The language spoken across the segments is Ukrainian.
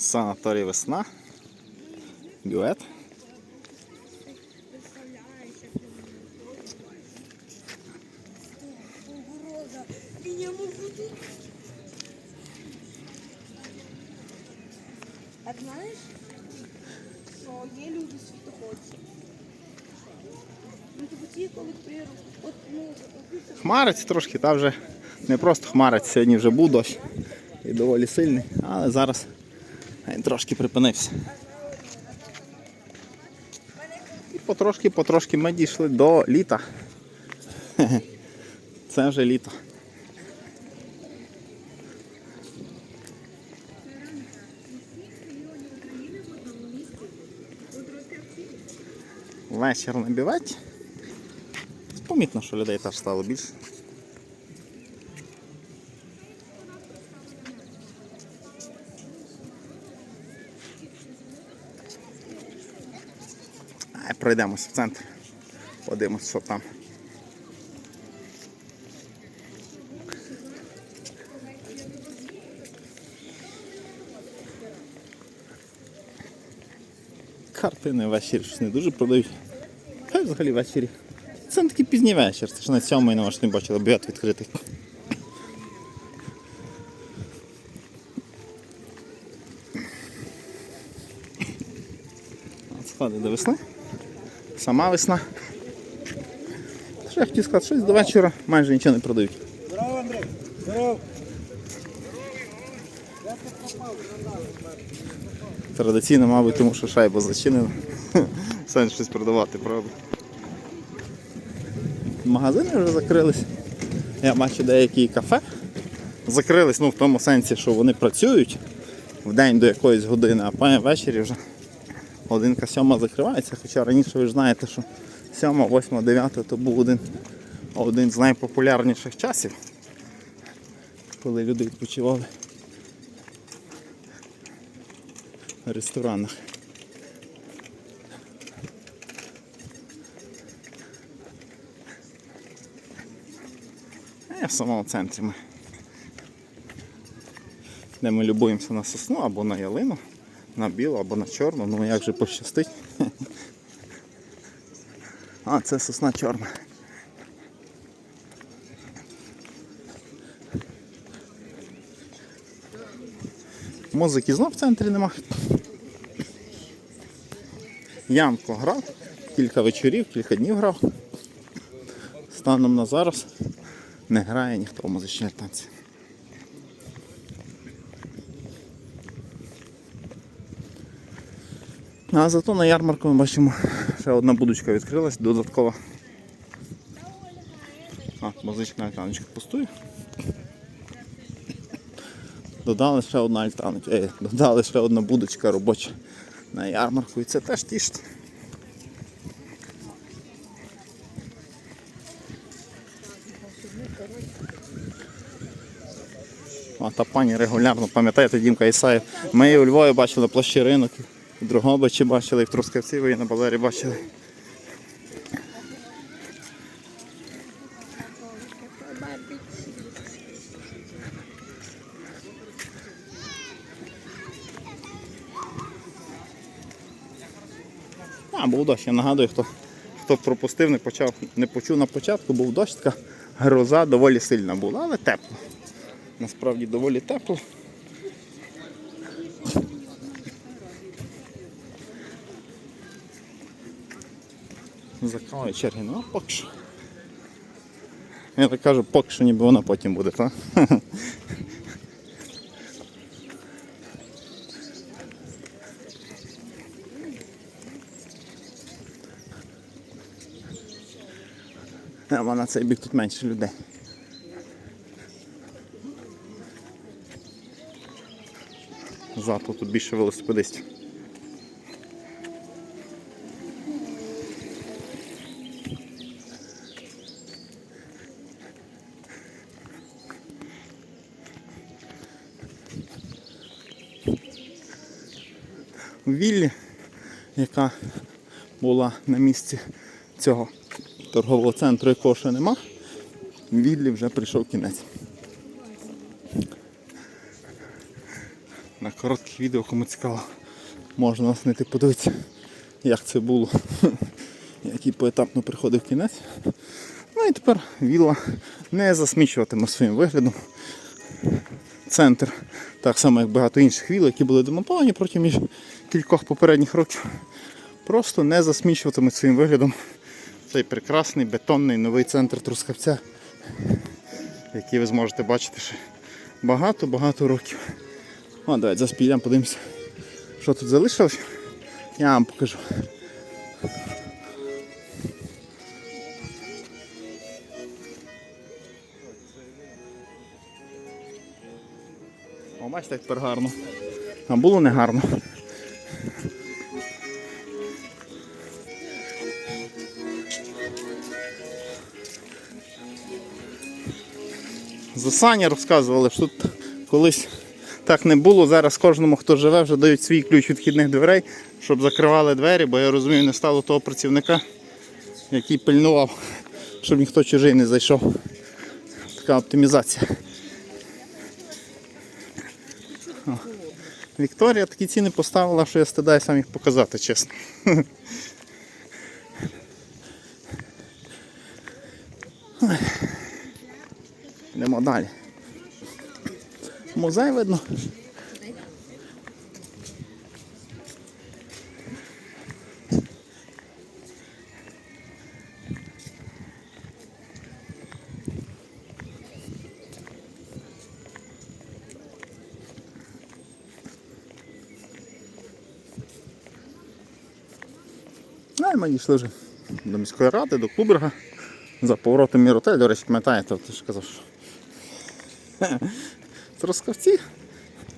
Санаторій весна. Бюет. А знаєш, що є люди світоходці? Ну, тобто ті, коли природу. От, ну, Хмарить трошки, та вже не просто хмарить, сьогодні вже був дощ. І доволі сильний, але зараз трошки припинився. І потрошки-потрошки ми дійшли до літа. Це вже літо. Вечір на бюветі. Помітно, що людей теж стало більше. А, пройдемося в центр. Подивимось, що там. Картини ввечері щось не дуже продають. Хай взагалі ввечері. Це не такий пізній вечір, це ж на сьомий на не бачили, бювет відкритий. Сходи до весни. Сама весна. Що я хотів сказати, щось до вечора майже нічого не продають. Здорово, Андрей. Здорово. Традиційно, мабуть, тому що шайба зачинена. Сенс щось продавати, правда. Магазини вже закрились. Я бачу деякі кафе закрились, ну в тому сенсі, що вони працюють в день до якоїсь години, а потім ввечері вже годинка сьома закривається. Хоча раніше ви ж знаєте, що сьома, восьма, дев'ята то був один, один з найпопулярніших часів, коли люди відпочивали в ресторанах. А в самому центрі ми. Де ми любуємося на сосну або на ялину, на білу або на чорну, ну як же пощастить. А, це сосна чорна. Музики знов в центрі нема. Ямко грав, кілька вечорів, кілька днів грав. Станом на зараз не грає ніхто в музичній танці. А зато на ярмарку ми бачимо, ще одна будочка відкрилась, додаткова. А, музична альтаночка пустує. Додали ще одна альтаночка, е, додали ще одна будочка робоча на ярмарку і це теж тішить. А та пані регулярно, пам'ятаєте, Дімка Ісаєв. Ми її у Львові бачили площі ринок, в Дрогобичі бачили, в Трускавці ви на базарі бачили. А, був дощ, я нагадую, хто, хто пропустив, не почав, не почув на початку, був дощ, така гроза доволі сильна була, але тепло. Насправді доволі тепло. Закриваю черги, ну а поки що. Я так кажу, поки що ніби вона потім буде, так? А на цей бік тут менше людей. Зато тут більше велосипедистів. Віллі, яка була на місці цього торгового центру, якого ще нема, Віллі вже прийшов кінець. на коротких відео, кому цікаво, можна знайти подивитися, як це було, який поетапно приходив кінець. Ну і тепер вілла не засмічуватиме своїм виглядом центр, так само як багато інших віл, які були демонтовані протягом кількох попередніх років. Просто не засмічуватимуть своїм виглядом цей прекрасний бетонний новий центр Трускавця, який ви зможете бачити ще багато-багато років. О, давайте зараз підемо, подивимося, що тут залишилось. Я вам покажу. О, бачите, як тепер гарно. А було не гарно. Саня розказували, що тут колись так не було. Зараз кожному, хто живе, вже дають свій ключ від вхідних дверей, щоб закривали двері, бо я розумію, не стало того працівника, який пильнував, щоб ніхто чужий не зайшов. Така оптимізація. Вікторія такі ціни поставила, що я стидаю сам їх показати, чесно. Йдемо далі. Музей видно. Ми дійшли вже до міської ради, до Куберга. За поворотом Міротель, до речі, пам'ятаєте, ти ж казав, що Трускавці.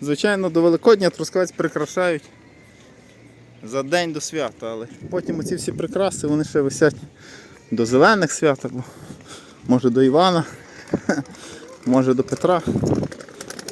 Звичайно, до Великодня Трускавець прикрашають за день до свята, але потім оці всі прикраси вони ще висять до зелених свят, або може до Івана, може до Петра.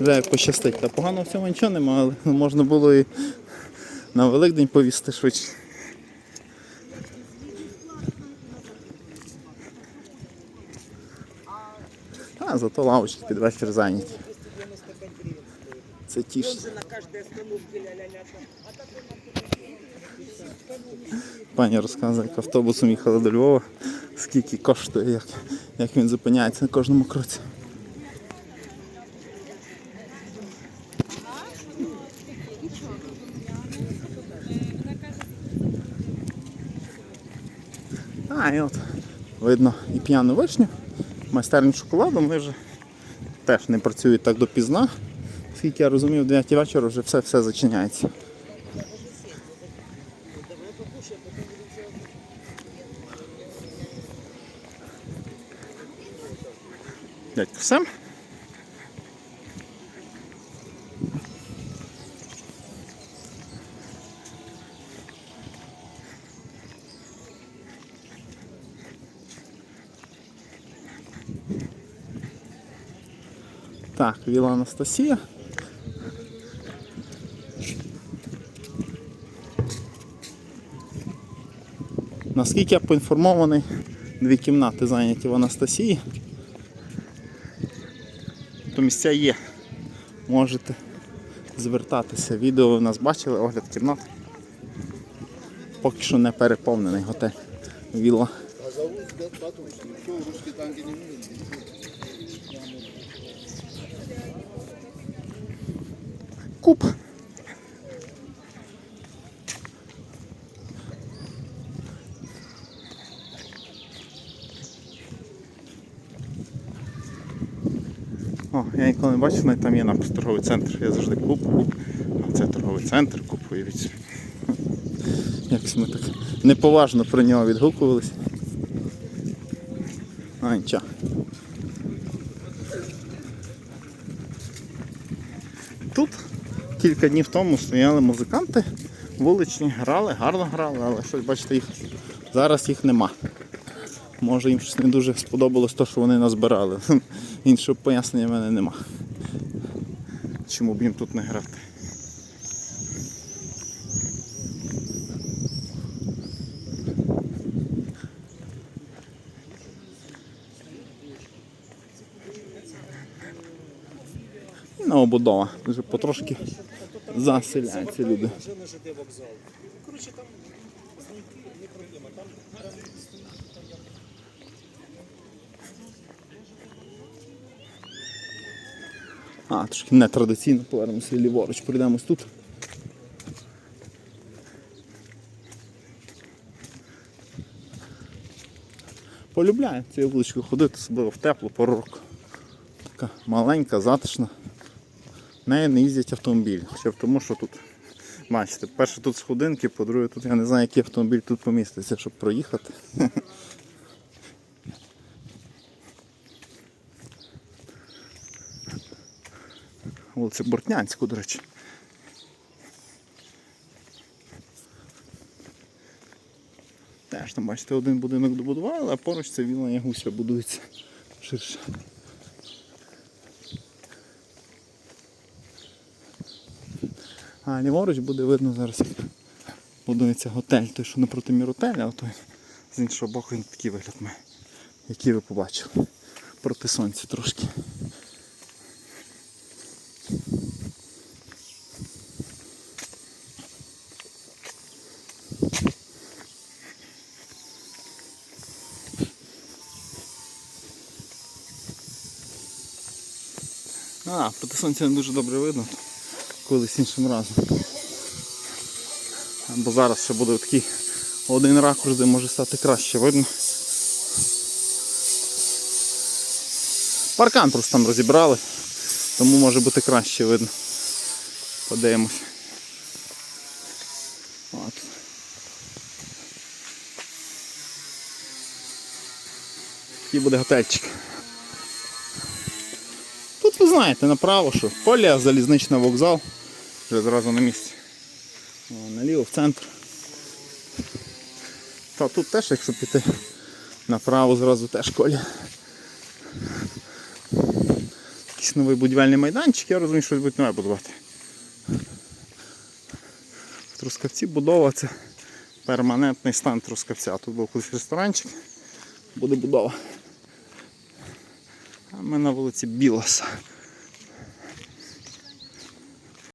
Вже як пощастить. Та погано в цьому нічого немає, але можна було і на Великдень повісти швидше. А зато лавочки під вечір. Це тішить. Пані розказує, як автобусом їхали до Львова, скільки коштує, як, як він зупиняється на кожному кроці. А, і от видно і п'яну вишню, майстерню шоколаду, вони вже теж не працюють так допізна. Скільки я розумію, в 9 вечора вже все, все зачиняється. Дядько Сем. Так, Віла Анастасія. Наскільки я поінформований, дві кімнати зайняті в Анастасії. То місця є. Можете звертатися. Відео ви нас бачили, огляд кімнат. Поки що не переповнений готель. Вілла. Куб. О, я ніколи не бачив, навіть там є напис торговий центр. Я завжди куб, куб. А це торговий центр, куб, уявіть собі. Якось ми так неповажно про нього відгукувалися. А, нічого. Тут кілька днів тому стояли музиканти, вуличні, грали, гарно грали, але щось, бачите, їх зараз їх нема. Може їм щось не дуже сподобалось те, що вони назбирали. Іншого пояснення в мене нема. Чому б їм тут не грати? Новобудова. Вже потрошки заселяються люди. Коротше, не проблема. Там А, трошки нетрадиційно повернемося ліворуч, прийдемось тут. Полюбляю цією вуличкою ходити, особливо в теплу пору року. Така маленька, затишна. Нею не їздять автомобілі. Ще в тому, що тут, бачите, перше тут сходинки, по-друге, тут я не знаю, який автомобіль тут поміститься, щоб проїхати. Вулиця Бортнянську, до речі. Теж там, бачите, один будинок добудували, а поруч це вілла Ягуся будується ширше. А ліворуч буде видно зараз, як будується готель. Той, що напроти міротеля, а той з іншого боку він такий вигляд має, який ви побачили. Проти сонця трошки. А, проти сонця не дуже добре видно. Колись іншим разом. Бо зараз ще буде такий один ракурс, де може стати краще видно. Паркан просто там розібрали, тому може бути краще видно. Подивимось. От. Такий буде готельчик. Тут ви знаєте направо, що колія, залізничний вокзал. Вже одразу на місці. О, наліво в центр. Та тут теж, якщо піти направо, зразу теж колія. Якийсь новий будівельний майданчик, я розумію, що будуть нове будувати. В Трускавці будова це перманентний стан Трускавця. Тут був колись ресторанчик, буде будова. А ми на вулиці Білоса.